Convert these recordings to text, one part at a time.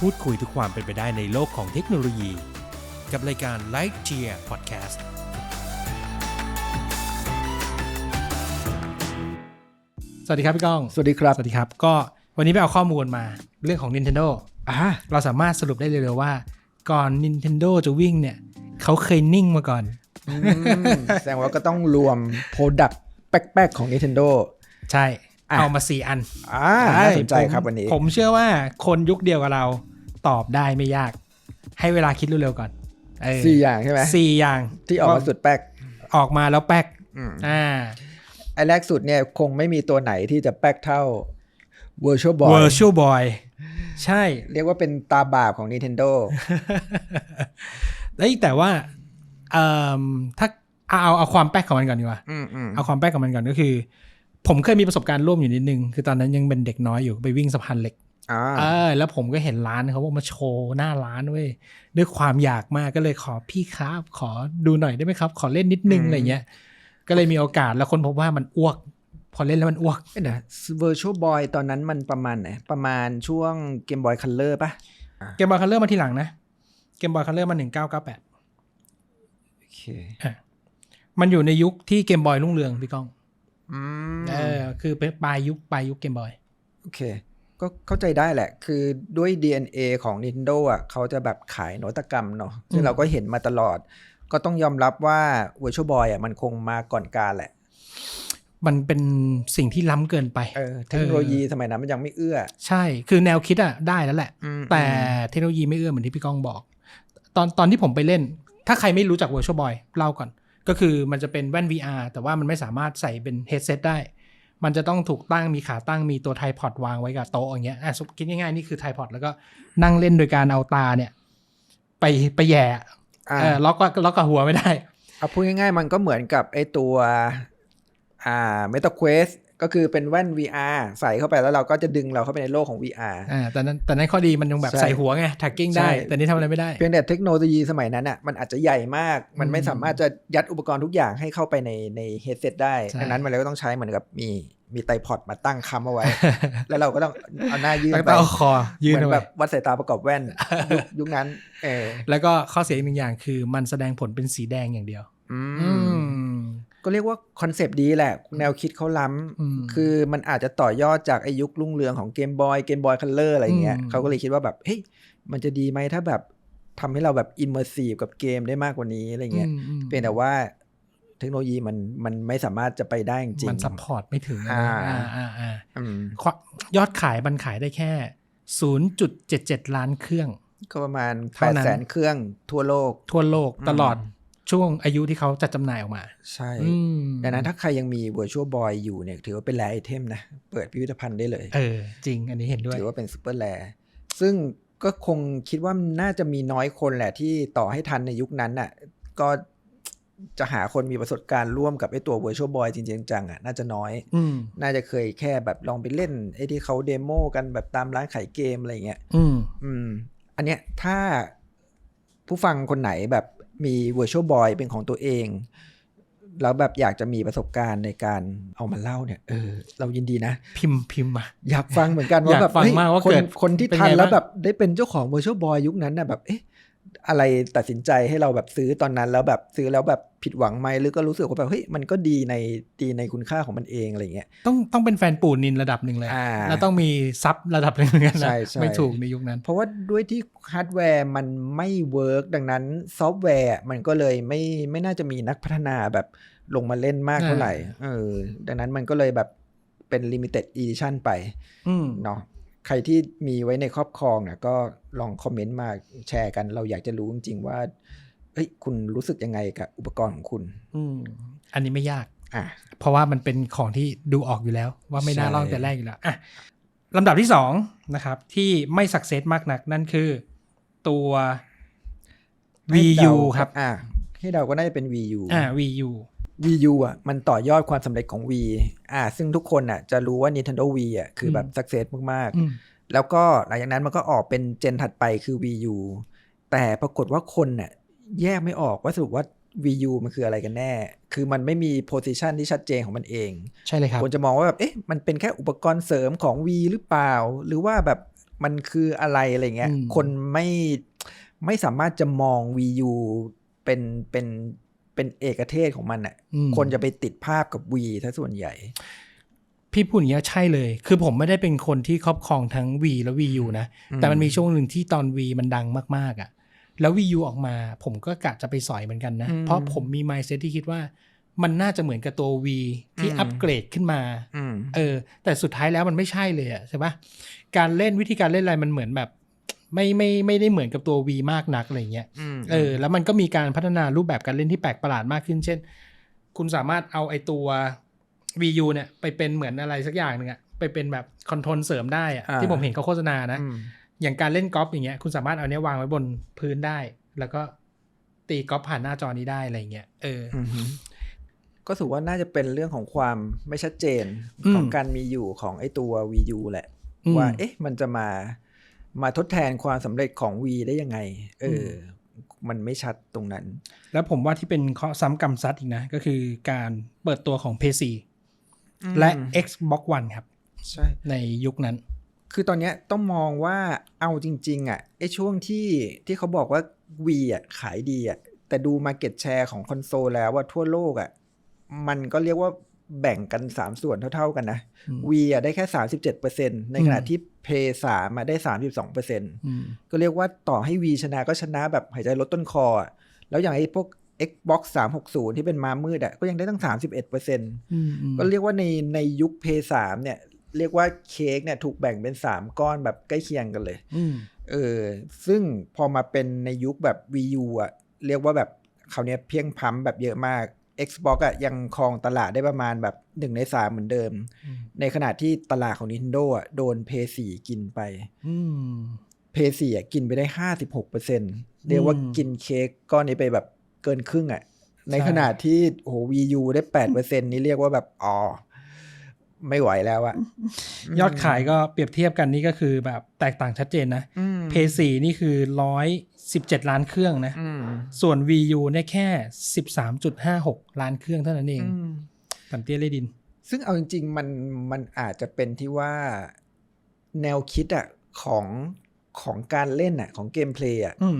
พูดคุยทุกความเป็นไปได้ในโลกของเทคโนโลยี กับรายการ Light Gear Podcast สวัสดีครับพี่ก้อง สวัสดีครับ สวัสดีครับ ก็วันนี้ไปเอาข้อมูลมาเรื่องของ Nintendo อ่าเราสามารถสรุปได้เลยๆว่า ก่อน Nintendo จะวิ่งเนี่ย เขาเคยนิ่งมาก่อนอืมแสดงว่าก็ต้องรวมโปรดักต์แป๊กๆของ Nintendo ใช่อะ เอามาสี่อันอ่าน่าสนใจผมครับวันนี้ ผมเชื่อว่าคนยุคเดียวกับเราตอบได้ไม่ยาก ให้เวลาคิดเร็วๆก่อนเออสี่อย่างใช่ไหมสี่อย่างที่ออกมาสุดแป๊กออกมาแล้วแป๊กอืมอ่าไอแรกสุดเนี่ยคงไม่มีตัวไหนที่จะแป๊กเท่า Virtual Boy Virtual Boy ใช่ เรียกว่าเป็นตาบาปของ Nintendo แล้วแต่ว่าเอ่อถ้าเอาเอาเอาความแป๊กของมันก่อนดีกว่าอืมอืมเอาความแป๊กของมันก่อนก็คือ ผมเคยมีประสบการณ์ร่วมอยู่นิดนึง คือตอนนั้นยังเป็นเด็กน้อยอยู่ไปวิ่งสะพานเหล็กอ่าเออแล้วผมก็เห็นร้านเขาว่ามาโชว์หน้าร้านเว้ยด้วยความอยากมากก็เลยขอพี่ครับ ขอดูหน่อยได้ไหมครับ ขอเล่นนิดนึงอะไรเงี้ย ก็เลยมีโอกาสแล้วคนพบว่ามันอ้วก พอเล่นแล้วมันอ้วกเอ้ยเดี๋ยว Virtual Boy ตอนนั้นมันประมาณไหนประมาณช่วง Game Boy Color ป่ะเกมบอยคัลเลอร์มาทีหลังนะเกมบอยคัลเลอร์มาหนึ่งเก้าเก้าแปดโอเคมันอยู่ในยุคที่เกมบอยรุ่งเรืองพี่ก้องอืม เออคือเป็นปลายยุคปลายยุคเกมบอยโอเค ก็เข้าใจได้แหละ คือด้วย DNA ของ Nintendo อะเขาจะแบบขายนวัตกรรมเนาะซึ่งเราก็เห็นมาตลอด ก็ต้องยอมรับว่า Virtual Boy อะมันคงมาก่อนการแหละ มันเป็นสิ่งที่ล้ำเกินไปเออเทคโนโลยีสมัยนั้นมันยังไม่เอื้อ ใช่ คือแนวคิดอะได้แล้วแหละอืมแต่เทคโนโลยีไม่เอื้อเหมือนที่พี่ก้องบอก ตอนตอนที่ผมไปเล่น ถ้าใครไม่รู้จัก Virtual Boy เล่าก่อน ก็คือมันจะเป็นแว่น VR แต่ว่ามันไม่สามารถใส่เป็น headset ได้ มันจะต้องถูกตั้งมีขาตั้งมีตัวไทพอดวางไว้กับโต๊ะอย่างเงี้ยอะสมมุติคิดง่ายๆ นี่คือไทพอดแล้วก็นั่งเล่นโดยการเอาตาเนี่ย ไปไปแหย่อ่าเออล็อกก็ล็อกกับหัวไม่ได้เอาพูดง่ายๆ มันก็เหมือนกับไอตัว อ่า Meta Quest ก็คือเป็นแว่น VR ใส่เข้าไปแล้วเราก็จะดึงเราเข้าไปในโลกของ VR อ่าแต่นั้นแต่นั้นข้อดีมันยังแบบใช่ใส่หัวไง tracking ได้ใช่แต่นี่ทำอะไรไม่ได้ เพียงแต่เทคโนโลยีสมัยนั้นอะมันอาจจะใหญ่มาก มันไม่อืมสามารถจะยัดอุปกรณ์ทุกอย่างให้เข้าไปในในเฮดเซตได้ใช่ดังนั้นมันเลยก็ต้องใช้เหมือนกับมีมีไตรพอดมาตั้งค้ำเอาไว้ แล้วเราก็ต้องเอาหน้ายื่นแล้วไปก็เอาคอยืนเหมือเอานแบไว้บวัดสายตาประกอบแว่นยุคยุคนั้นเออแล้วก็ข้อเสียอีกหนึ่งอย่างคือมันแสดงผลเป็นสีแดงอย่างเดียว อือืมม ก็เรียกว่าคอนเซปต์ดีแหละ แนวคิดเขาล้ำอืมคือมันอาจจะต่อยอดจากไอายุครุ่งเรืองของเกมบอยเกมบอยคัลเลอร์อะไรเงี้ยอืมเขาก็เลยคิดว่าแบบเฮ้ยมันจะดีไหมถ้าแบบทำให้เราแบบอิมเมอร์ซีฟกับเกมได้มากกว่านี้อะไรเงี้ยอืมอืมเพียงแต่ว่าเทคโนโลยีมันมันไม่สามารถจะไปได้จริงมันซัพพอร์ตไม่ถึงนะอ่าอ่าอ่าอ่าอืมควยอดขายมันขายได้แค่ 0.77 ล้านเครื่อง ก็ประมาณเท่า8นั้นแสนเครื่องทั่วโลก ทั่วโลกอืมตลอด ช่วงอายุที่เขาจัดจำหน่ายออกมา ใช่อืมดังนั้นถ้าใครยังมี Virtual Boy อยู่เนี่ย ถือว่าเป็นแรไอเทมนะ เปิดพิพิธภัณฑ์ได้เลย เออ จริงอันนี้เห็นด้วย ถือว่าเป็นซูเปอร์แรซึ่งก็คงคิดว่าน่าจะมีน้อยคนแหละที่ต่อให้ทันในยุคนั้นน่ะ ก็จะหาคนมีประสบการณ์ร่วมกับไอ้ตัว Virtual Boy จริงๆจังๆอะน่าจะน้อยอืมน่าจะเคยแค่แบบลองไปเล่นไอ้ที่เขาเดโมกันแบบตามร้านขายเกมอะไรเงี้ยอืมอืมอันเนี้ยถ้าผู้ฟังคนไหนแบบ มี Virtual Boy เป็นของตัวเอง แล้วแบบอยากจะมีประสบการณ์ในการเอามาเล่าเนี่ยเออเรายินดีนะ พิมพ์พิมพ์มาอยากฟังเหมือนกันว่าอยากแบบฟังฮ้ยมากว่าคนเกิดคนที่เป็นทันไงแล้วบ้าง แบบได้เป็นเจ้าของ Virtual Boy ยุคนั้นน่ะแบบเอ๊ะ อะไรตัดสินใจให้เราแบบซื้อตอนนั้นแล้วแบบซื้อแล้วแบบผิดหวังไหมหรือก็รู้สึกว่าแบบเฮ้ยมันก็ดีในดีในคุณค่าของมันเองอะไรเงี้ยต้องต้องเป็นแฟนปู่นินระดับหนึ่งเลยอ่าแล้วต้องมีซับระดับหนึ่งเหมือนกันนะใช่ใช่ไม่ถูกในยุคนั้น เพราะว่าด้วยที่ฮาร์ดแวร์มันไม่เวิร์กดังนั้นซอฟต์แวร์มันก็เลยไม่ไม่น่าจะมีนักพัฒนาแบบลงมาเล่นมากเท่าไหร่เออดังนั้นมันก็เลยแบบเป็น limited edition ไปอืมเนาะ ใครที่มีไว้ในครอบครองเนี่ยก็ลองคอมเมนต์มาแชร์กัน เราอยากจะรู้จริงๆว่าเอ้ยคุณรู้สึกยังไงกับอุปกรณ์ของคุณ อืมอันนี้ไม่ยากอะเพราะว่ามันเป็นของที่ดูออกอยู่แล้ว ว่าไม่น่าใช่ลองแต่แรกอยู่แล้วอะลำดับที่สองนะครับที่ไม่สักเซสมากนักนั่นคือ ตัวให้ Wii เดา U ครับ อะให้เราก็น่าจะเป็น Wii U อ่า Wii U Wii U อะมันต่อยอดความสำเร็จของ Wii อ่า ซึ่งทุกคนอะจะรู้ว่า Nintendo Wii อะคือแบบอืม success มากอืมๆแล้วก็หลังจากนั้นมันก็ออกเป็นเจนถัดไปคือ Wii U แต่ปรากฏว่าคนน่ะแยกไม่ออกว่าสรุปว่า Wii U มันคืออะไรกันแน่ คือมันไม่มี position ที่ชัดเจนของมันเอง ใช่เลยครับคนจะมองว่าแบบเอ๊ะมันเป็นแค่อุปกรณ์เสริมของ V หรือเปล่า หรือว่าแบบมันคืออะไรอะไรเงี้ยอืมคนไม่ไม่สามารถจะมอง Wii U เป็นเป็น เป็นเอกเทศของมันอะอืมคนจะไปติดภาพกับ V ถ้าส่วนใหญ่ พี่พูดอย่างเงี้ยใช่เลย คือผมไม่ได้เป็นคนที่ครอบครองทั้ง V และ Wii U นะ แต่มันมีช่วงหนึ่งที่ตอน V มันดังมากๆอะ่ะ แล้ว Wii U ออกมา ผมก็กะจะไปสอยเหมือนกันนะอืมเพราะผมมี mindset ที่คิดว่ามันน่าจะเหมือนกับตัว V ที่อืมอัปเกรดขึ้นมาอืมเออ แต่สุดท้ายแล้วมันไม่ใช่เลยอะใช่ปะการเล่นวิธีการเล่นอะไรมันเหมือนแบบ ไม่ไม่ไม่ได้เหมือนกับตัว V มากนักอะไรเงี้ยอืมเออ แล้วมันก็มีการพัฒนารูปแบบการเล่นที่แปลกประหลาดมากขึ้น เช่น คุณสามารถเอาไอตัว VU เนี่ย ไปเป็นเหมือนอะไรสักอย่างหนึ่งอะไปเป็นแบบคอนโทรลเสริมได้อะอ่าที่ผมเห็นเขาโฆษณานะอืมอย่างการเล่นกอล์ฟอย่างเงี้ยคุณสามารถเอาเนี้ยวางไว้บนพื้นได้ แล้วก็ตีกอล์ฟผ่านหน้าจอนี้ได้อะไรเงี้ยเออออืมฮึก็ถือว่าน่าจะเป็นเรื่องของความไม่ชัดเจนอืมของการมีอยู่ของไอ้ตัว Wii U แหละอืมว่า เอ๊ะ มันจะมา มาทดแทนความสำเร็จของ V ได้ยังไงเอออ มันไม่ชัดตรงนั้น แล้วผมว่าที่เป็นข้อซ้ำกรรมซัดอีกนะ ก็คือการเปิดตัวของ PS4 และ Xbox One ครับ ใช่ ในยุคนั้น คือตอนเนี้ยต้องมองว่าเอาจริง ๆ อะไอ้ช่วงที่ที่เขาบอกว่า V อะขายดีอะแต่ดู Market Share ของคอนโซลแล้วว่าทั่วโลกอะมันก็เรียกว่า แบ่งกัน 3 ส่วนเท่า ๆกันนะอืม V อะได้แค่ 37%ในขณะที่ p 3มาได้ 32%อืมก็เรียกว่าต่อให้ V ชนะก็ชนะแบบหายใจลดต้นคออะแล้วอย่างไอ้พวก Xbox 360 ที่เป็นมามืดอะก็ยังได้ตั้ง 31%อืมอืมก็เรียกว่าในในยุค p 3เนี่ย เรียกว่าเค้กเนี่ยถูกแบ่งเป็น 3 ก้อนแบบใกล้เคียงกันเลยอืมเออซึ่งพอมาเป็นในยุคแบบ Wii U อะเรียกว่าแบบเขาวเนี้ยเพียงพัมแบบเยอะมาก Xbox อะยังครองตลาดได้ประมาณแบบหนึ่งในสามเหมือนเดิมอืมในขณะที่ตลาดของ Nintendo อะโดน PS4 กินไปอืม PS4 อะกินไปได้56%เรียกว่ากินเค้กก้อนนี้ไปแบบเกินครึ่งอะในขณะที่โอ้โห Wii U ได้8%นี่เรียกว่าแบบอ๋อ ไม่ไหวแล้วอะยอดขายก็เปรียบเทียบกันนี่ก็คือแบบแตกต่างชัดเจนนะอืมเพย์สี่นี่คือร้อยสิบเจ็ดล้านเครื่องนะอืมส่วน VU เนี่ยแค่สิบสามจุดห้าหกล้านเครื่องเท่านั้นเองอืมต่ำเตี้ยเลยดิน ซึ่งเอาจริงๆมันมันอาจจะเป็นที่ว่าแนวคิดอะของของการเล่นอะของเกมเพลย์อะอืม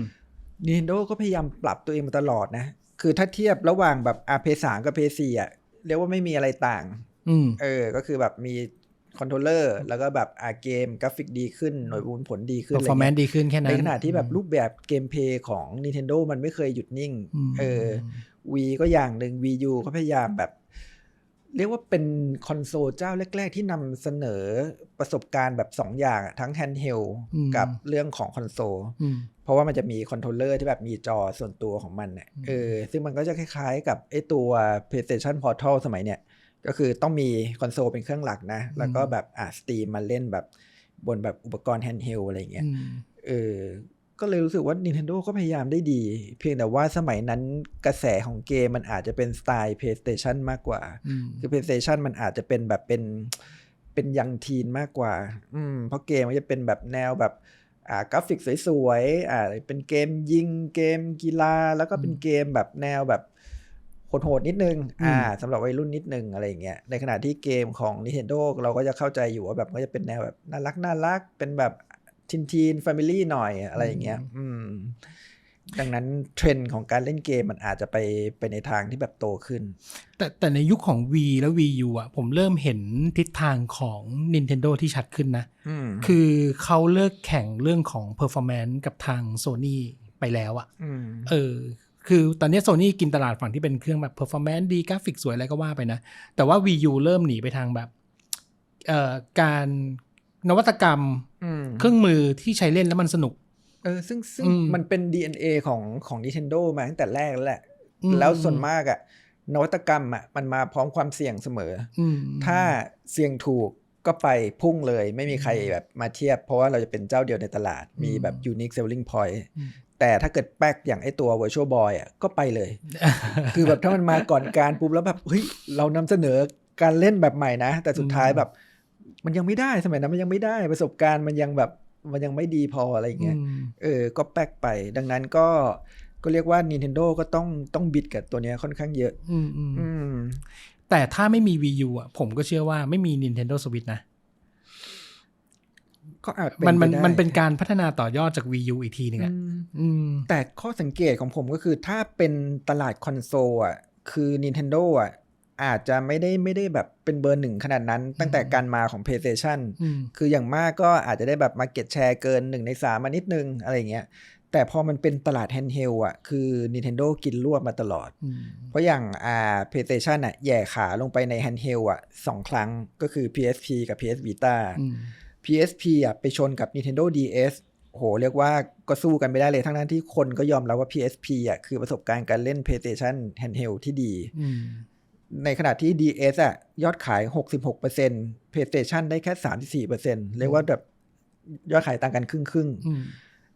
Nintendo ก็พยายามปรับตัวเองมาตลอดนะ คือถ้าเทียบระหว่างแบบ r p 3กับ PS4 อะเรียกว่าไม่มีอะไรต่างอืม เออ ก็คือแบบมีคอนโทรลเลอร์แล้วก็แบบอาเกมกราฟิกดีขึ้น หน่วยบุญผลดีขึ้นอะไร performance เงี้ยดีขึ้นแค่นั้น ในขณะที่แบบรูปแบบเกมเพลย์ของ Nintendo มันไม่เคยหยุดนิ่งมเออวีก็อย่างหนึ่ง Wii U ก็พยายามแบบ เรียกว่าเป็นคอนโซลเจ้าแรก ๆ ที่นำเสนอประสบการณ์แบบ 2 อย่างอะทั้งแฮนด์เฮลกับเรื่องของคอนโซลอืมเพราะว่ามันจะมีคอนโทรลเลอร์ที่แบบมีจอส่วนตัวของมันเนี่ยอืมเออซึ่งมันก็จะคล้ายๆ กับไอตัว PlayStation Portal สมัยเนี่ย ก็คือต้องมีคอนโซลเป็นเครื่องหลักนะ แล้วก็แบบอ่าสตรีมมาเล่นแบบบนแบบอุปกรณ์แฮนด์เฮลอะไรอย่างเงี้ยอืมเออก็เลยรู้สึกว่า Nintendo ก็พยายามได้ดี เพียงแต่ว่าสมัยนั้นกระแสของเกมมันอาจจะเป็นสไตล์ PlayStation มากกว่าอืมคือ PlayStation มันอาจจะเป็นแบบเป็นเป็นยังทีนมากกว่า อืมเพราะเกมมันจะเป็นแบบแนวแบบอ่ากราฟิกสวยๆอ่าเป็นเกมยิงเกมกีฬา แล้วก็เป็นเกมแบบแนวแบบ โหดๆนิดนึง อ่าสำหรับวัยรุ่นนิดนึงอะไรอย่างเงี้ย ในขณะที่เกมของ Nintendo เราก็จะเข้าใจอยู่ว่าแบบก็จะเป็นแนวแบบน่ารักน่ารัก เป็นแบบทินทีนแฟมิลี่หน่อยอะไรอย่างเงี้ย อืม ดังนั้นเทรนด์ของการเล่นเกมมันอาจจะไปไปในทางที่แบบโตขึ้น แต่แต่ในยุคของ V และ VU อะ ผมเริ่มเห็นทิศทางของ Nintendo ที่ชัดขึ้นนะอืมคือเขาเลิกแข่งเรื่องของ performance กับทาง Sony ไปแล้วอะอืมเออ คือตอนนี้ Sony กินตลาดฝั่งที่เป็นเครื่องแบบ performance ดีกราฟิกสวยอะไรก็ว่าไปนะ แต่ว่า VU เริ่มหนีไปทางแบบเอ่อการนวัตกรรมอืมเครื่องมือที่ใช้เล่นแล้วมันสนุก เออซึ่งซึ่งอืมมันเป็น DNA ของของ Nintendo มาตั้งแต่แรกแล้วแหละอืมแล้วส่วนมากอะนวัตกรรมอะมันมาพร้อมความเสี่ยงเสมอออืมถ้าเสี่ยงถูก ก็ไปพุ่งเลยไม่มีใครแบบมาเทียบ เพราะว่าเราจะเป็นเจ้าเดียวในตลาดมีแบบ unique selling point อืมแต่ถ้าเกิดแป๊กอย่างไอตัว Virtual Boy อะก็ไปเลย คือแบบถ้ามันมาก่อนการปุ๊บแล้วแบบเฮ้ยเรานำเสนอการเล่นแบบใหม่นะ แต่สุดท้ายแบบ มันยังไม่ได้สมัยนั้นมันยังไม่ได้ประสบการณ์มันยังแบบมันยังไม่ดีพออะไรอย่างเงี้ยอืมเออ ก็แป๊กไปดังนั้นก็ก็เรียกว่า Nintendo ก็ต้องต้องบิดกับตัวเนี้ยค่อนข้างเยอะ อืมอืมอืม แต่ถ้าไม่มี Wii U อะผมก็เชื่อว่าไม่มี Nintendo Switch นะ ก็อาจมันมันไได้มันเป็นการพัฒนาต่อยอดจาก Wii U อีกทีหนึงอือะมอืมแต่ข้อสังเกตของผมก็คือถ้าเป็นตลาดคอนโซลอะ คือ Nintendo อะอาจจะไม่ได้ไม่ได้แบบเป็นเบอร์หนึ่งขนาดนั้น ตั้งแต่การมาของ PlayStation อืมคืออย่างมากก็อาจจะได้แบบ Market Share เกินหนึ่งในสามมานิดนึงอะไรอย่างเงี้ย แต่พอมันเป็นตลาด handheld อะ คือ Nintendo กินรวบมาตลอดอืมเพราะอย่างอ่า PlayStation อะแหย่ขาลงไปใน handheld อะสองครั้งก็คือ PSP กับ PS Vita อืม PSP อะไปชนกับ Nintendo DS โห เรียกว่าก็สู้กันไม่ได้เลยทั้งนั้นที่คนก็ยอมรับว่า PSP อะคือประสบการณ์การเล่น PlayStation handheld ที่ดีอืมในขณะที่ DS อะยอดขาย 66% PlayStation ได้แค่ 34%เรียกว่าแบบยอดขายต่างกันครึ่งครึ่งๆอืม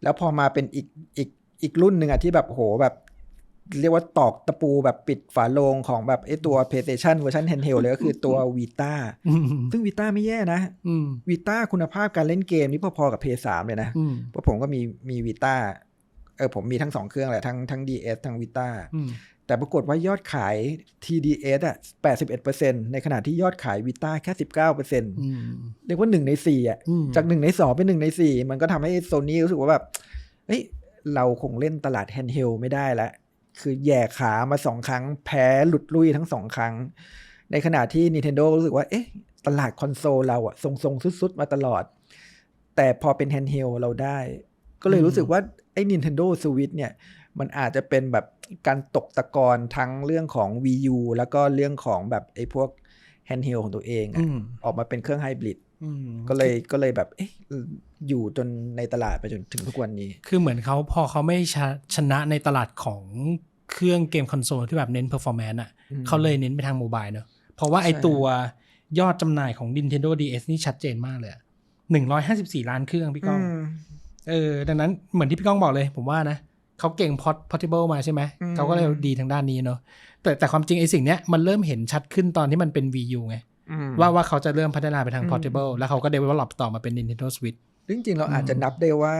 แล้วพอมาเป็นอีกอีกอีกรุ่นหนึ่งอะที่แบบโหแบบเรียกว่าตอกตะปูแบบปิดฝาโลงของแบบไอตัว PlayStation เวอร์ชัน handheld เลยก็คือตัว Vita อืมซึ่ง Vita ไม่แย่นะอืม Vita คุณภาพการเล่นเกมนี่พอๆกับ PS3 เลยนะอืมเพราะผมก็มีมี Vita เออผมมีทั้งสองเครื่องแหละทั้งทั้ง DS ทั้ง Vita อืม แต่ปรากฏว่ายอดขาย TDS อะ81%ในขณะที่ยอดขาย Vita แค่ 19%อืมเรียกว่าหนึ่งในสี่อะอืมจากหนึ่งในสองเป็นหนึ่งในสี่มันก็ทำให้โซนี่รู้สึกว่าแบบเฮ้ยเราคงเล่นตลาดแฮนด์เฮลไม่ได้ละ คือแย่ขามาสองครั้ง แพ้หลุดลุยทั้งสองครั้ง ในขณะที่ Nintendo รู้สึกว่า เอ๊ะ ตลาดคอนโซลเราอะทรงๆสุดๆ มาตลอด แต่พอเป็นแฮนด์เฮลเราได้ ก็เลยรู้สึกว่า ไอ้ Nintendo Switch เนี่ย มันอาจจะเป็นแบบ การตกตะกอนทั้งเรื่องของ Wii U แล้วก็เรื่องของแบบไอ้พวกแฮนด์เฮลของตัวเองอะอืมออกมาเป็นเครื่องไฮบริดอืมก็เลยก็เลยแบบเอ๊ะอยู่จนในตลาดไปจนถึงทุกวันนี้ คือเหมือนเขาพอเขาไม่ชะชนะในตลาดของเครื่องเกมคอนโซลที่แบบเน้นเพอร์ฟอร์แมนซ์อะอืมเขาเลยเน้นไปทางโมบายเนอะเพราะว่าไอใช่ตัวยอดจำหน่ายของ Nintendo DS นี่ชัดเจนมากเลยหนึ่งร้อยห้าสิบสี่ล้านเครื่องพี่ก้องอืมเออ ดังนั้นเหมือนที่พี่ก้องบอกเลย ผมว่านะ เขาเก่งพอตพอ r t เบิลมาใช่ไหมอืมเขาก็เลยดีทางด้านนี้เนอะแต่แต่ความจริงไอสิ่งเนี้ยมันเริ่มเห็นชัดขึ้นตอนที่มันเป็น Wii U ไงอืมว่าว่าเขาจะเริ่มพัฒนาไปทางอืม Portable แล้วเขาก็ develop ต่อมาเป็น Nintendo Switch จริงๆ เราอาจจะนับได้ว่า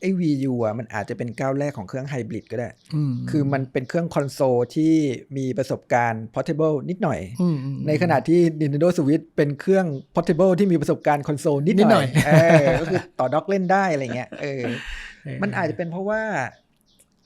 ไอ้ Wii U อะมันอาจจะเป็นก้าวแรกของเครื่องไฮบริดก็ได้อืมคือมันเป็นเครื่องคอนโซลที่มีประสบการณ์ portable นิดหน่อยอืมอืมในขณะที่ Nintendo Switch เป็นเครื่อง portable ที่มีประสบการณ์คอนโซลนิดนิดหหน่น่ออยยเออก็คือต่อด็อกเล่นได้อะไรเงี้ย เออเออมันอาจจะเป็นเพราะว่า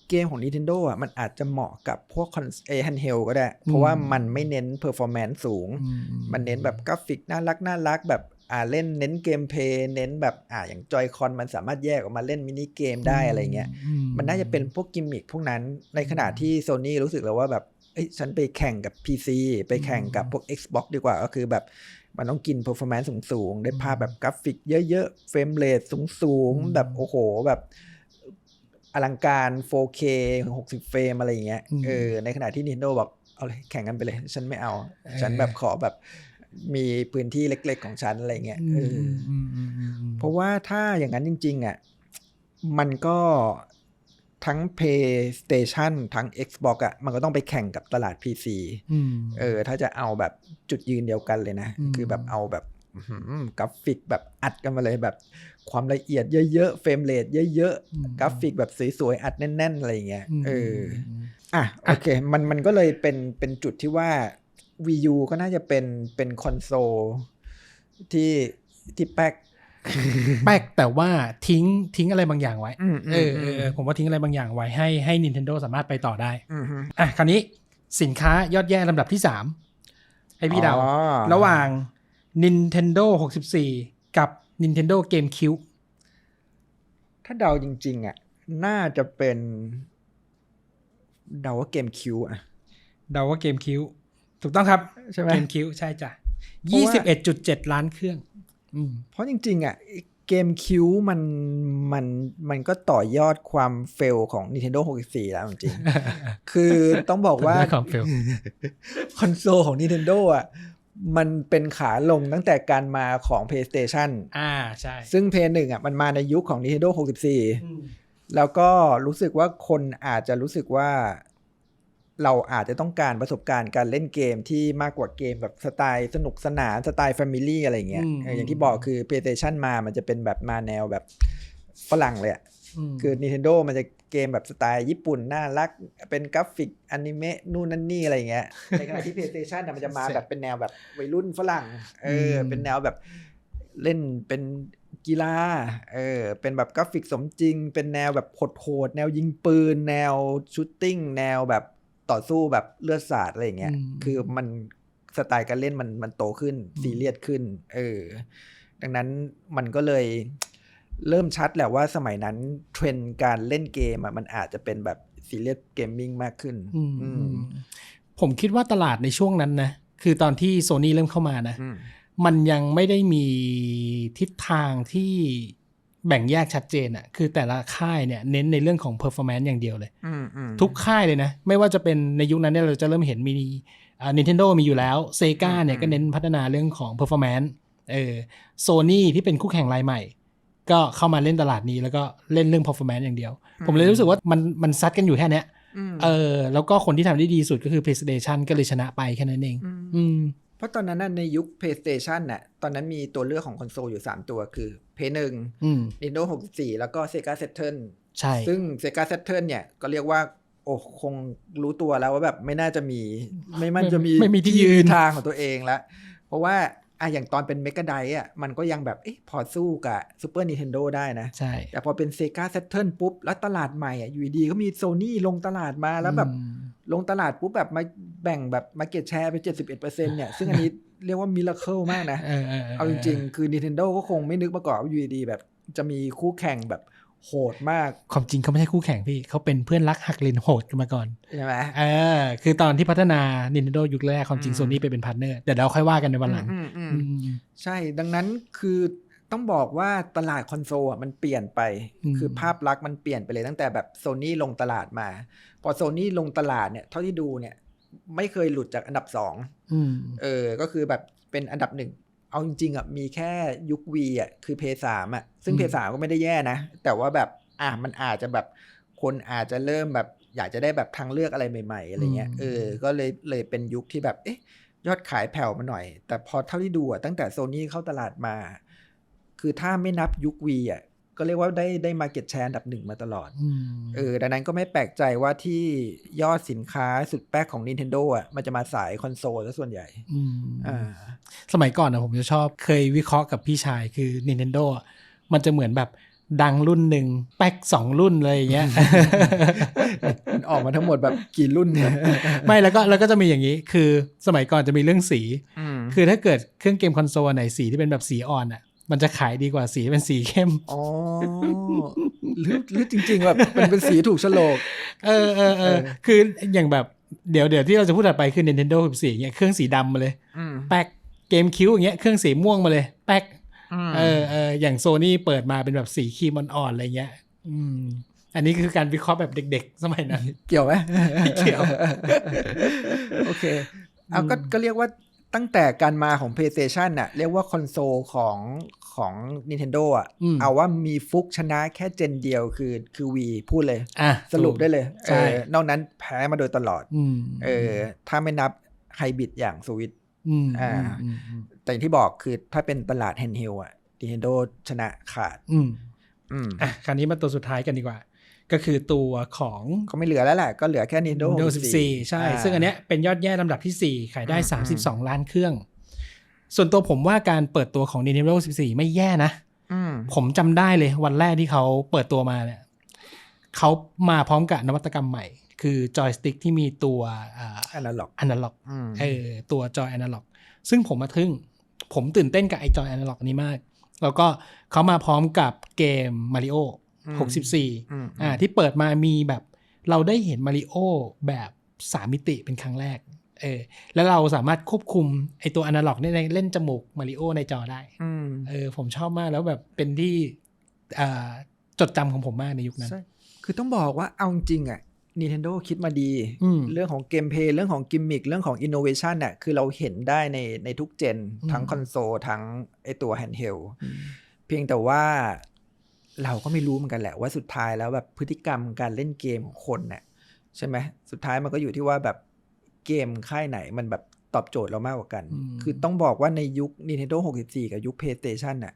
เกมของ Nintendo อะมันอาจจะเหมาะกับพวกคอนเอฮันเฮลก็ได้ เพราะว่ามันไม่เน้น performance สูงอืมันเน้นแบบกราฟิกน่ารักน่ารักแบบอ่าเล่นเน้นเกมเพลย์เน้นแบบอ่าอย่างจอยคอนมันสามารถแยกออกมาเล่นมินิเกมได้อะไรเงี้ยอืมันน่าจะเป็นพวกกิมมิคพวกนั้นในขณะที่โซ n y รู้สึกแล้วว่าแบบเอ้ยฉันไปแข่งกับ PC ไปแข่งกับพวก Xbox ดีกว่าก็คือแบบมันต้องกิน performance สูงๆ ได้ภาพแบบกราฟิกเยอะๆ เฟรมเรทสูงๆ แบบโอ้โหแบบ อลังการ 4K 60 เฟรมอะไรอย่างเงี้ยเออในขณะที่ Nintendo บอกเอาเลยแข่งกันไปเลย ฉันไม่เอา ฉันแบบขอแบบมีพื้นที่เล็กๆของฉันอะไรเงี้ยอืเอมออืมอืมอืมอืมเพราะว่าถ้าอย่างนั้นจริง ๆ อะ มันก็ทั้ง PlayStation ทั้ง Xbox อะ มันก็ต้องไปแข่งกับตลาด PC อืมเออ ถ้าจะเอาแบบจุดยืนเดียวกันเลยนะอืมคือแบบเอาแบบอื้อหือ กราฟิกแบบอัดกันมาเลยแบบความละเอียดเยอะๆเฟรมเรทเยอะๆกราฟิกแบบสวยๆอัดแน่นๆอะไรอย่างเงี้ยมเออมอะโอเคมันมันก็เลยเป็นเป็นจุดที่ว่า Wii U ก็น่าจะเป็นเป็นคอนโซลที่ที่แป๊กแปลกแต่ว่าทิ้งทิ้งอะไรบางอย่างไว้อืมอืมเออเออเออผมว่าทิ้งอะไรบางอย่างไว้ให้ให้ Nintendo สามารถไปต่อได้อืมฮึอะคราวนี้สินค้ายอดแย่ลำดับที่สามให้พี่เดาอ๋อระหว่าง Nintendo 64 กับ Nintendo GameCube ถ้าเดาจริง ๆ อะ น่าจะเป็น เดาว่าเกมคิวอะ เดาว่า GameCube ถูกต้องครับ ใช่ไหม GameCube ใช่จ้ะเพราะว่า21.7ล้านเครื่องอืมเพราะจริง ๆ อะ เกมคิวมันมันมันก็ต่อยอดความเฟลของ Nintendo 64 แล้วจริงๆคือต้องบอกว่าได้ความเฟลคอนโซลของ Nintendo อะ มันเป็นขาลงตั้งแต่การมาของ PlayStation อ่าใช่ ซึ่ง p 1อะมันมาในยุคของ Nintendo 64อืมแล้วก็รู้สึกว่าคนอาจจะรู้สึกว่า เราอาจจะต้องการประสบการณ์การเล่นเกมที่มากกว่าเกมแบบสไตล์สนุกสนานสไตล์แฟมิลี่อะไรเงี้ยอืมเอออย่างที่บอกคือ PlayStation มามันจะเป็นแบบมาแนวแบบฝรั่งเลยอะมคือ Nintendo มันจะ เกมแบบสไตล์ญี่ปุ่นน่ารัก เป็นกราฟิกอนิเมะนู่นนั่นนี่อะไรเงี้ยในขณะที่ PlayStation น่ะมันจะมาแบบเป็นแนวแบบวัยรุ่นฝรั่งเออเป็นแนวแบบเล่นเป็นกีฬาเออเป็นแบบกราฟิกสมจริง เป็นแนวแบบโหดๆแนวยิงปืน แนวชูตติ้งแนวแบบต่อสู้แบบเลือดสาดอะไรอย่างเงี้ยอืมคือมันสไตล์การเล่นมันมันโตขึ้นซีเรียสขึ้น เออ ดังนั้นมันก็เลย เริ่มชัดแหละว่าสมัยนั้นเทรนด์การเล่นเกมอะมันอาจจะเป็นแบบซีเรียสเกมมิ่งมากขึ้นอืมอือืมมผมคิดว่าตลาดในช่วงนั้นนะ คือตอนที่โซนี่เริ่มเข้ามานะอืมมันยังไม่ได้มีทิศทางที่แบ่งแยกชัดเจนอะคือแต่ละค่ายเนี่ยเน้นในเรื่องของ performance อย่างเดียวเลยอืมอืมทุกค่ายเลยนะ ไม่ว่าจะเป็นในยุคนั้นเนี่ยเราจะเริ่มเห็นมีอ่า Nintendo มีอยู่แล้วเซกาเนี่ยอืมก็เน้นพัฒนาเรื่องของ performance เออโซนี่ที่เป็นคู่แข่งรายใหม่ ก็เข้ามาเล่นตลาดนี้แล้วก็เล่นเรื่อง performance อย่างเดียว ผมเลยรู้สึกว่ามันมันซัดกันอยู่แค่เนี้ยมเออ แล้วก็คนที่ทำได้ดีสุดก็คือ PlayStation ก็เลยชนะไปแค่นั้นเอง อืมอืมเพราะตอนนั้นน่ะในยุค PlayStation น่ะ ตอนนั้นมีตัวเลือกของคอนโซลอยู่ 3 ตัวคือ PS1 อืม Nintendo 64 แล้วก็ Sega Saturn ใช่ ซึ่ง Sega Saturn เนี่ยก็เรียกว่า โอ้คงรู้ตัวแล้วว่าแบบไม่น่าจะมี ไม่มันจะมีไม่มีที่ยืนทางของตัวเองแล้วเพราะว่า อะอย่างตอนเป็น Mega Drive อะมันก็ยังแบบเอ๊ะพอสู้กับ Super Nintendo ได้นะ ใช่ แต่พอเป็น Sega Saturn ปุ๊บ แล้วตลาดใหม่อะอยู่ดีๆก็มี Sony ลงตลาดมาแล้วแบบอืมลงตลาดปุ๊บแบบมาแบ่งแบบมาเก็ตแชร์ไป71%เนี่ย ซึ่งอันนี้เรียกว่ามิราเคิลมากนะเออเออเอาจริงๆ คือ Nintendo ก็คงไม่นึกมาก่อนว่าอยู่ดีๆแบบจะมีคู่แข่งแบบ โหดมากความจริงเขาไม่ใช่คู่แข่งพี่เขาเป็นเพื่อนรักหักเลนโหดกันมาก่อนใช่ไหมเออคือตอนที่พัฒนา Nintendo ยุคแรกความจริงอืมโซนี่ไปเป็นพาร์ทเนอร์เดี๋ยวเราค่อยว่ากันในวันหลังอืมอืมอือืมมใช่ดังนั้นคือต้องบอกว่าตลาดคอนโซลอะมันเปลี่ยนไปอืมคือภาพลักษณ์มันเปลี่ยนไปเลยตั้งแต่แบบโซนี่ลงตลาดมา พอโซนี่ลงตลาดเนี่ยเท่าที่ดูเนี่ย ไม่เคยหลุดจากอันดับสองอืมเออ ก็คือแบบเป็นอันดับหนึ่ง เอาจริงๆอะมีแค่ยุควีอะคือเพย์สามอะซึ่งอืมเพย์สามก็ไม่ได้แย่นะ แต่ว่าแบบอะมันอาจจะแบบคนอาจจะเริ่มแบบอยากจะได้แบบทางเลือกอะไรใหม่ ๆ อะไรเงี้ย เออ ก็เลยเลยเป็นยุคที่แบบ เอ๊ะ ยอดขายแผ่วมาหน่อย แต่พอเท่าที่ดูอะตั้งแต่โซนี่เข้าตลาดมา คือถ้าไม่นับยุควีอะ ก็เรียกว่าได้ได้มาเก็ตแชร์อันดับหนึ่งมาตลอดอืมเออดังนั้นก็ไม่แปลกใจว่าที่ยอดสินค้าสุดแป๊กของ Nintendo อะมันจะมาสายคอนโซลซะส่วนใหญ่อืมอ่าสมัยก่อนนะผมจะชอบเคยวิเคราะห์กับพี่ชายคือ Nintendo อะมันจะเหมือนแบบดังรุ่นหนึ่งแป๊กสองรุ่นเลยอย่างเงี้ยมันออกมาทั้งหมดแบบกี่รุ่นเนี่ยไม่แล้วก็แล้วก็จะมีอย่างนี้ คือสมัยก่อนจะมีเรื่องสี คือถ้าเกิดเครื่องเกมคอนโซลอันไหนสีที่เป็นแบบสีอ่อนอะ มันจะขายดีกว่าสีที่เป็นสีเข้ม อ๋อ หรือหรือจริง ๆ แบบมันเป็นสีถูกโฉลกเออเออเออเออ คืออย่างแบบเดี๋ยวเดี๋ยวที่เราจะพูดถัดไปคือ Nintendo 14เงี้ยเครื่องสีดำมาเลยอืมแป๊กเกมคิวอย่างเงี้ยเครื่องสีม่วงมาเลย แป๊กมเออเอออย่างโซนี่เปิดมาเป็นแบบสีครีมอ่อนๆอะไรเงี้ย อืม อันนี้คือการวิเคราะห์แบบเด็ก ๆ สมัยนั้น เกี่ยวไหมไม่เกี่ยว โอเค เอาก็ก็เรียกว่า ตั้งแต่การมาของ PlayStation น่ะเรียกว่าคอนโซลของของ Nintendo อะอืมเอาว่ามีฟุกชนะแค่เจนเดียวคือคือ V พูดเลยอะสรุปได้เลยใช่เออนอกนั้นแพ้มาโดยตลอดอืมเออถ้าไม่นับไฮบริดอย่างสวิตอืมอ่าอืมอืมแต่อย่างที่บอกคือถ้าเป็นตลาดแฮนด์เฮลอะ Nintendo ชนะขาด อืมอืมอะคราวนี้มาตัวสุดท้ายกันดีกว่า ก็คือตัวของก็ไม่เหลือแล้วแหละ ก็เหลือแค่ Nintendo Windows 64 14 ใช่ ซึ่งอันเนี้ยเป็นยอดแย่ลำดับที่ 4 ขายได้อืม32 ล้านเครื่อง ส่วนตัวผมว่าการเปิดตัวของ Nintendo 14 ไม่แย่นะอืมผมจำได้เลยวันแรกที่เขาเปิดตัวมาเนี่ยเขามาพร้อมกับนวัตกรรมใหม่ คือจอยสติ๊กที่มีตัวอ่าอันนั้นหรอกอนาล็อกอืมเออตัวจอยอนาล็อกซึ่งผมมาทึ่ง ผมตื่นเต้นกับไอจอยอนาล็อกนี้มาก แล้วก็เขามาพร้อมกับเกมมาริโออืม 64อืมอ่าที่เปิดมามีแบบเราได้เห็นมาริโอแบบสามมิติเป็นครั้งแรกเออแล้วเราสามารถควบคุมไอตัวอนาล็อกเนี่ยในเล่นจมูกมาริโอในจอได้อืมเออผมชอบมากแล้วแบบเป็นที่อ่าจดจำของผมมากในยุคนั้นใช่คือต้องบอกว่าเอาจริงๆอะ Nintendo คิดมาดีอืมเรื่องของเกมเพลย์เรื่องของกิมมิคเรื่องของอินโนเวชันน่ะคือเราเห็นได้ในในทุกเจนอืมทั้งคอนโซลทั้งไอตัวแฮนด์เฮลเพียงแต่ว่า เราก็ไม่รู้เหมือนกันแหละว่าสุดท้ายแล้วแบบพฤติกรรมการเล่นเกมของคนเนี่ยใช่ไหมสุดท้ายมันก็อยู่ที่ว่าแบบเกมค่ายไหนมันแบบตอบโจทย์เรามากกว่ากันอืมคือต้องบอกว่าในยุค Nintendo 64 กับยุค PlayStation น่ะ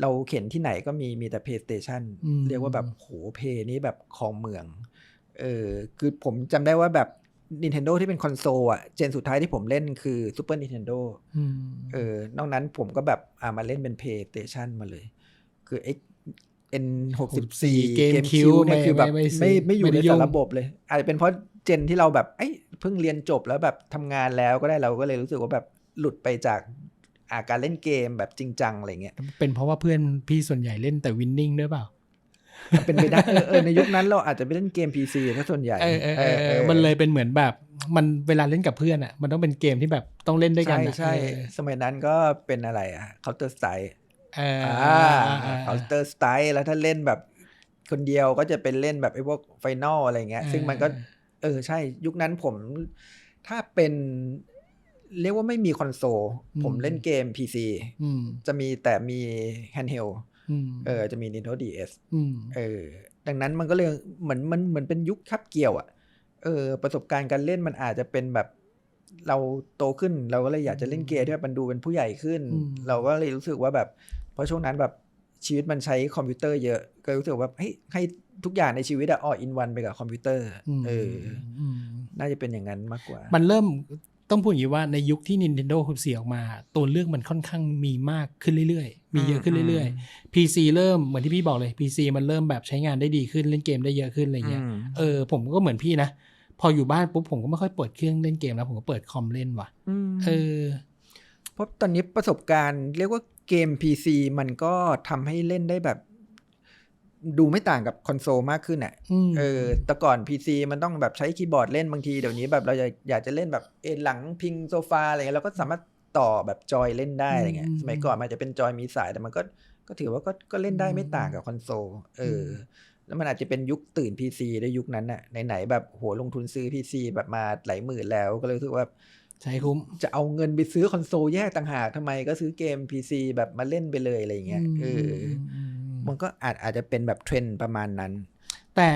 เราเข็นที่ไหนก็มีมีแต่ PlayStation เรียกว่าแบบโหเพนี่แบบครองเมืองเออคือผมจำได้ว่าแบบ Nintendo ที่เป็นคอนโซลอะ เจนสุดท้ายที่ผมเล่นคือ Super Nintendo อืมเออนอกนั้นผมก็แบบอ่ามาเล่นเป็น PlayStation มาเลย คือไอ้ N 6 4เกม GameCube คิวเนี่ยคือแบบไม่ไม่ไม่อยู่ในสารระบบเลย อาจจะเป็นเพราะเจนที่เราแบบเอ้ยเพิ่งเรียนจบแล้วแบบทำงานแล้วก็ได้เราก็เลยรู้สึกว่าแบบหลุดไปจากอาการเล่นเกมแบบจริงจังอะไรเงี้ยเป็นเพราะว่าเพื่อนพี่ส่วนใหญ่เล่นแต่วินนิ่งด้วยเปล่าเป็นไปได้เออในยุคนั้นเราอาจจะไปเล่นเกม PC ถ้าส่วนใหญ่เออเออเออมันเลยเป็นเหมือนแบบมันเวลาเล่นกับเพื่อนอะ มันต้องเป็นเกมที่แบบต้องเล่นด้วยกันใช่ใช่สมัยนั้นก็เป็นอะไรอะ Counter Strike เอออ่าอ่าอ่า Counter Strike แล้วถ้าเล่นแบบคนเดียวก็จะเป็นเล่นแบบไอ้พวกไฟนอลอะไรเงี้ย ซึ่งมันก็ เออใช่ ยุคนั้นผมถ้าเป็น เรียกว่าไม่มีคอนโซล ผมเล่นเกม PC อืมจะมีแต่มีแฮนด์เฮลอืมเออจะมี Nintendo DS อืมเออดังนั้นมันก็เลยเหมือนมันเหมือนเป็นยุคคับเกี่ยวอะ่ะเออประสบการณ์การเล่นมันอาจจะเป็นแบบ เราโตขึ้นเราก็เลยอยากจะเล่นเกมที่แบบมันดูเป็นผู้ใหญ่ขึ้น เราก็เลยรู้สึกว่าแบบ เพราะช่วงนั้นแบบชีวิตมันใช้คอมพิวเตอร์เยอะ ก็รู้สึกว่าเฮ้ยให้ทุกอย่างในชีวิตอะอออินวันไปกับคอมพิวเตอร์มเออมน่าจะเป็นอย่างนั้นมากกว่า มันเริ่มต้องพูดอย่างนี้ว่าในยุคที่ Nintendo 64ออกมา ตัวเลือกมันค่อนข้างมีมากขึ้นเรื่อยๆ มีเยอะขึ้นเรื่อยๆ PC เริ่มเหมือนที่พี่บอกเลย PC มันเริ่มแบบใช้งานได้ดีขึ้นเล่นเกมได้เยอะขึ้นอะไรเงี้ยอืมเออผมก็เหมือนพี่นะ พออยู่บ้านปุ๊บผมก็ไม่ค่อยเปิดเครื่องเล่นเกมแล้ว ผมก็เปิดคอมเล่นว่ะอืมเออเพราะตอนนี้ประสบการณ์เรียกว่าเกม PC มันก็ทำให้เล่นได้แบบ ดูไม่ต่างกับคอนโซลมากขึ้นอะอืมเออแต่ก่อน PC มันต้องแบบใช้คีย์บอร์ดเล่นบางที เดี๋ยวนี้แบบเราอยากอยากจะเล่นแบบเอนหลังพิงโซฟาอะไรเงี้ยเราก็สามารถต่อแบบจอยเล่นได้อะไรเงี้ยสมัยก่อนมันอาจจะเป็นจอยมีสายแต่มันก็ก็ถือว่าก็ก็เล่นได้ไม่ต่างกับคอนโซลเออ แล้วมันอาจจะเป็นยุคตื่น PC ด้วยยุคนั้นน่ะไหนๆแบบโหลงทุนซื้อ PC แบบมาหลายหมื่นแล้วก็เลยรู้สึกว่าใช้คุ้มจะเอาเงินไปซื้อคอนโซลแยกต่างหากทำไมก็ซื้อเกม PC แบบมาเล่นไปเลยอะไรอย่างเงี้ยเอออมอืมมันก็อาจอาจจะเป็นแบบเทรนด์ประมาณนั้น แต่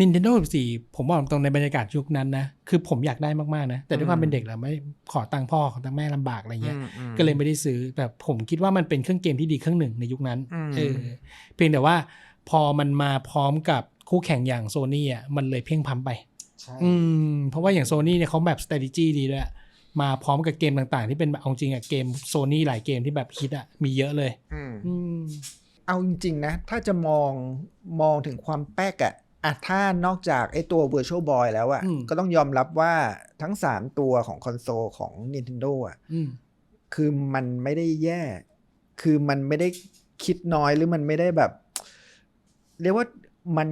Nintendo 64 ผมบอกตรงในบรรยากาศยุคนั้นนะ คือผมอยากได้มากๆนะ แต่ด้วยความเป็นเด็กแล้วไม่ขอตังค์พ่อขอตังค์แม่ลำบากอะไรเงี้ย ก็เลยไม่ได้ซื้อ แต่ผมคิดว่ามันเป็นเครื่องเกมที่ดีเครื่องหนึ่งในยุคนั้นอืมเออเพียงแต่ว่า พอมันมาพร้อมกับคู่แข่งอย่างโซนี่อะมันเลยเพ่งพัมไปใช่อืมเพราะว่าอย่างโซนี่เนี่ยเขาแบบ strategy ดีด้วยอะมาพร้อมกับเกมต่างๆ ที่เป็นแบบเอาจริงอะเกมโซนี่หลายเกมที่แบบฮิตอะมีเยอะเลยอืมอืมเอาจริงๆนะ ถ้าจะมองมองถึงความแป๊กอะอะถ้านอกจากไอ้ตัว Virtual Boy แล้วอะอืมก็ต้องยอมรับว่าทั้ง 3 ตัวของคอนโซลของ Nintendo อะอืมคือมันไม่ได้แย่ คือมันไม่ได้คิดน้อยหรือมันไม่ได้แบบ เรียกว่ามัน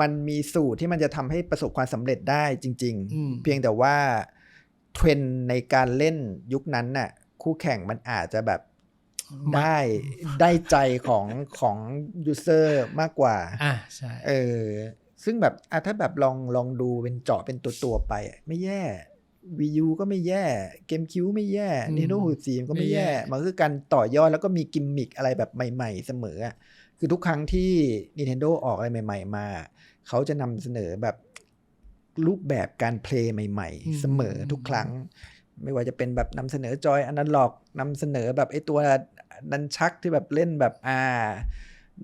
มันมีสูตรที่มันจะทำให้ประสบความสำเร็จได้จริงอืมๆเพียงแต่ว่าเทรนด์ในการเล่นยุคนั้นน่ะคู่แข่งมันอาจจะแบบได้ได้ใจของของยูเซอร์มากกว่าอะใช่เออซึ่งแบบอะถ้าแบบลองลองดูเป็นเจาะเป็นตัวตัวๆไปอะไม่แย่วียูก็ไม่แย่เกมคิวไม่แย่อืมนีโน่หูสีก็ไม่แย่ไม่แย่ มันคือการต่อยอดแล้วก็มีกิมมิคอะไรแบบใหม่ ๆ เสมออะ คือทุกครั้งที่ Nintendo ออกอะไรใหม่ ๆ มา เขาจะนำเสนอแบบรูปแบบการเพลย์ใหม่อืมๆเสมอทุกครั้ง ไม่ว่าจะเป็นแบบนำเสนอจอยอนาล็อกนำเสนอแบบไอ้ตัวดันชักที่แบบเล่นแบบอ่า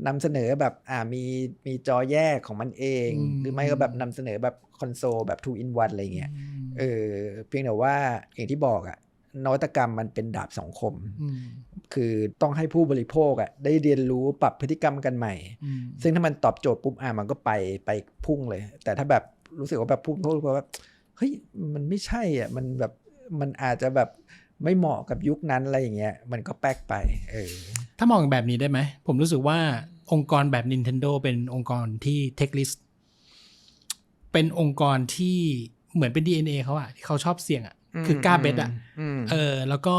นำเสนอแบบอ่ามีมีจอแยกของมันเองอืมหรือไม่ก็แบบนำเสนอแบบคอนโซลแบบ 2 in 1อะไรเงี้ยอืมเออเพียงแต่ว่าอย่างที่บอกอะ นวัตกรรมมันเป็นดาบสองคมอืมคือต้องให้ผู้บริโภคอะได้เรียนรู้ปรับพฤติกรรมกันใหม่อืมซึ่งถ้ามันตอบโจทย์ปุ๊บอะมันก็ไปไปพุ่งเลย แต่ถ้าแบบรู้สึกว่าแบบผู้บริโภครู้สึกว่าเฮ้ยมันไม่ใช่อะมันแบบมันอาจจะแบบไม่เหมาะกับยุคนั้นอะไรอย่างเงี้ยมันก็แป๊กไปเออถ้ามองแบบนี้ได้ไหม ผมรู้สึกว่าองค์กรแบบ Nintendo เป็นองค์กรที่ Tech List เป็นองค์กรที่เหมือนเป็น DNA เขาอะที่เขาชอบเสี่ยงอะ คือกล้าเบ็ดอะมเออ แล้วก็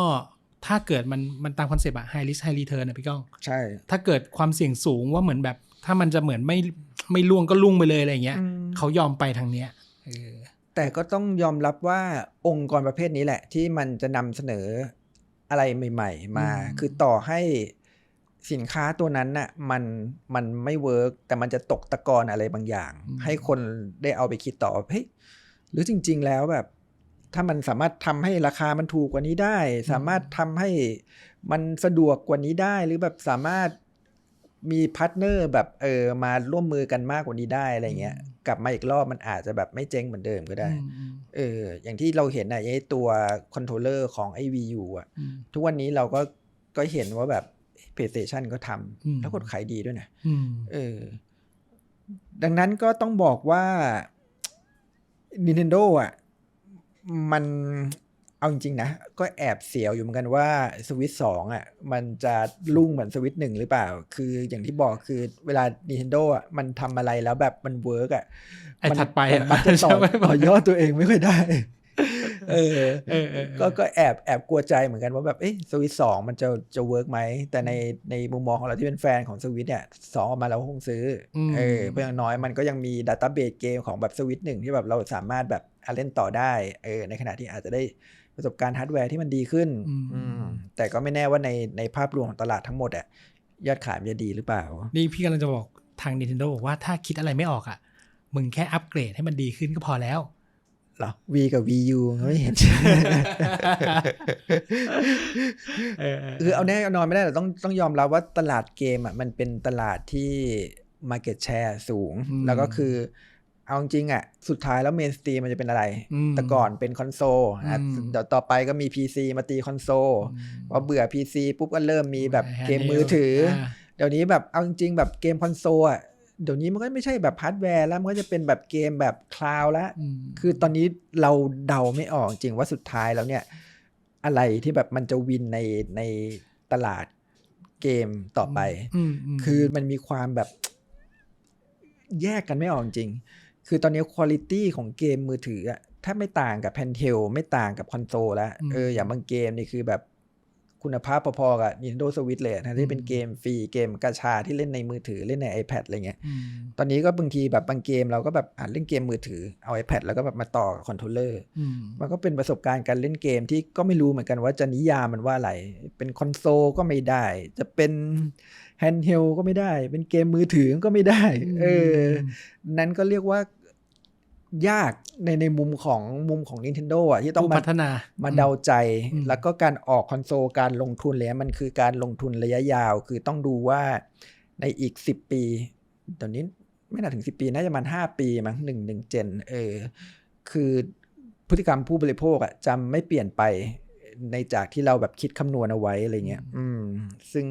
ถ้าเกิดมันมันตามคอนเซปต์อะ high risk high return นะพี่ก้องใช่ ถ้าเกิดความเสี่ยงสูงว่าเหมือนแบบ ถ้ามันจะเหมือนไม่ไม่ล่วงก็ลุ่งไปเลยอะไรอย่างเงี้ยอืมเขายอมไปทางเนี้ยเออแต่ก็ต้องยอมรับว่าองค์กรประเภทนี้แหละ ที่มันจะนำเสนออะไรใหม่ ๆ มาอืมคือต่อให้สินค้าตัวนั้นน่ะมันมันไม่เวิร์กแต่มันจะตกตะกอนอะไรบางอย่าง ให้คนได้เอาไปคิดต่อว่าเฮ้ยหรือจริง ๆ แล้วแบบ ถ้ามันสามารถทำให้ราคามันถูกกว่านี้ได้ สามารถทำให้มันสะดวกกว่านี้ได้หรือแบบสามารถมีพาร์ทเนอร์แบบเออมาร่วมมือกันมากกว่านี้ได้อะไรเงี้ยกลับมาอีกรอบมันอาจจะแบบไม่เจ๊งเหมือนเดิมก็ได้อืมอืมเออ อย่างที่เราเห็นนะไอ้ตัวคอนโทรลเลอร์ของไอ้ VU อะอืมทุกวันนี้เราก็ก็เห็นว่าแบบ PlayStation ก็ทอืมำแล้วก็ขายดีด้วยนะอืมเออ ดังนั้นก็ต้องบอกว่า Nintendo อะ มันเอาจริงๆนะ ก็แอบเสียวอยู่เหมือนกันว่าสวิตสองอะ มันจะรุ่งเหมือนสวิตหนึ่งหรือเปล่า คืออย่างที่บอกคือเวลา Nintendo อะมันทำอะไรแล้วแบบมันเวิร์กอะไอ้มันถัดไปมันมักจะต่อใช่ไหมต่อยอดตัวเองไม่ค่อยได้เออเออเออก็ก็แอบแอบกลัวใจเหมือนกันว่าแบบเอ๊ะสวิตสองมันจะจะเวิร์กไหม แต่ในในมุมมองของเราที่เป็นแฟนของสวิตเนี่ยสองออกมาเราก็คงซื้ออมเออเพื่ออย่างน้อยมันก็ยังมีดัตต้าเบสเกมของแบบสวิตหนึ่งที่แบบเราสามารถแบบอะ เล่นต่อได้เออในขณะที่อาจจะได้ประสบการณ์ฮาร์ดแวร์ที่มันดีขึ้นอืมอืมแต่ก็ไม่แน่ว่าในในภาพรวมของตลาดทั้งหมดอะยอดขายมันจะดีหรือเปล่า นี่พี่กำลังจะบอกทาง Nintendo บอกว่าถ้าคิดอะไรไม่ออกอะมึงแค่อัปเกรดให้มันดีขึ้นก็พอแล้วเหรอ V กับ VU ไม่เห็นเออเออคือเอาแน่เอานอนไม่ได้แต่ต้องต้องยอมรับว่าตลาดเกมอะมันเป็นตลาดที่ Market Share สูงอืมแล้วก็คือ เอาจริงๆอะ สุดท้ายแล้วเมนสตรีมมันจะเป็นอะไรอืมแต่ก่อนเป็นคอนโซลอะอืมเดี๋ยวต่อไปก็มี PC มาตีคอนโซลอืมพอเบื่อ PC ปุ๊บก็เริ่มมีแบบ handheld เกมมือถืออาเดี๋ยวนี้แบบเอาจริงๆแบบเกมคอนโซลอะเดี๋ยวนี้มันก็ไม่ใช่แบบฮาร์ดแวร์แล้วมันก็จะเป็นแบบเกมแบบคลาวด์แล้วมคือตอนนี้เราเดาไม่ออกจริงว่าสุดท้ายแล้วเนี่ย อะไรที่แบบมันจะวินในในตลาดเกมต่อไปอืมมคือมันมีความแบบแยกกันไม่ออกจริง คือตอนนี้คุณ i t y ของเกมมือถืออะถ้าไม่ต่างกับแพนเทลไม่ต่างกับคอนโซลแล้วเอออย่างบางเกมนี่คือแบบคุณภาพพอๆกับ Nintendo Switch เลยทั้งที่เป็นเกมฟรีเกมกาชาที่เล่นในมือถือเล่นใน iPad อะไรเงี้ยอืมตอนนี้ก็บางทีแบบบางเกมเราก็แบบอ่านเล่นเกมมือถือเอา iPad แล้วก็แบบมาต่อกับคอนโทรลเลอร์อืมมันก็เป็นประสบการณ์การเล่นเกมที่ก็ไม่รู้เหมือนกันว่าจะนิยามมันว่าอะไร เป็นคอนโซลก็ไม่ได้ จะเป็น แฮนด์เฮลก็ไม่ได้ เป็นเกมมือถือก็ไม่ได้ เออ นั้นก็เรียกว่ายากในในมุมของมุมของ Nintendo อะที่ต้องผู้มาพัฒนามาอืเดาใจอืมแล้วก็การออกคอนโซลการลงทุนเลยมันคือการลงทุนระยะยาว คือต้องดูว่าในอีก 10 ปีตอนนี้ไม่น่าถึง 10 ปี น่าจะประมัน 5 ปีมั้งหนึ่งหนึ่งเจนเออ คือพฤติกรรมผู้บริโภคอะจะไม่เปลี่ยนไปในจากที่เราแบบคิดคำนวณเอาไว้อะไรเงี้ย อืม ซึ่ง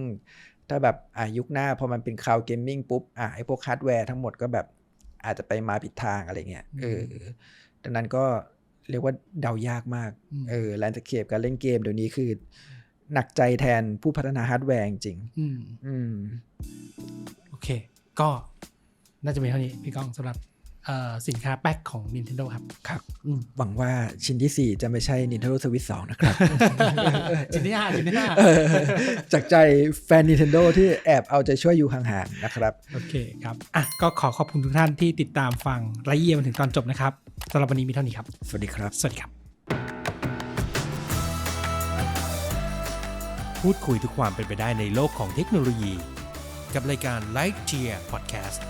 ถ้าแบบอะยุคหน้าพอมันเป็นคลาวด์เกมมิ่งปุ๊บอะไอพวกฮาร์ดแวร์ทั้งหมดก็แบบอาจจะไปมาผิดทางอะไรเงี้ยเออดังนั้นก็เรียกว่าเดายากมากอืมเออแลนด์สเคปการเล่นเกมเดี๋ยวนี้คือ หนักใจแทนผู้พัฒนาฮาร์ดแวร์จริงอืมๆอืมโอเค ก็น่าจะเป็นเท่านี้พี่ก้องสำหรับเอ่อ สินค้าแป๊กของ Nintendo ครับ ครับอืมหวังว่าชิ้นที่ 4 จะไม่ใช่ Nintendo Switch 2 นะครับ ชิ้นที่ห้าชิ้นที่ห้าเออจากใจแฟน Nintendo ที่แอบเอาใจช่วยอยู่ห่างๆ นะครับ โอเคครับ อะ ก็ขอขอบคุณทุกท่านที่ติดตามฟังและเยี่ยมมาถึงตอนจบนะครับสำหรับวันนี้มีเท่านี้ครับ สวัสดีครับ สวัสดีครับ พูดคุยทุกความเป็นไปได้ในโลกของเทคโนโลยี กับรายการ Light Gear Podcast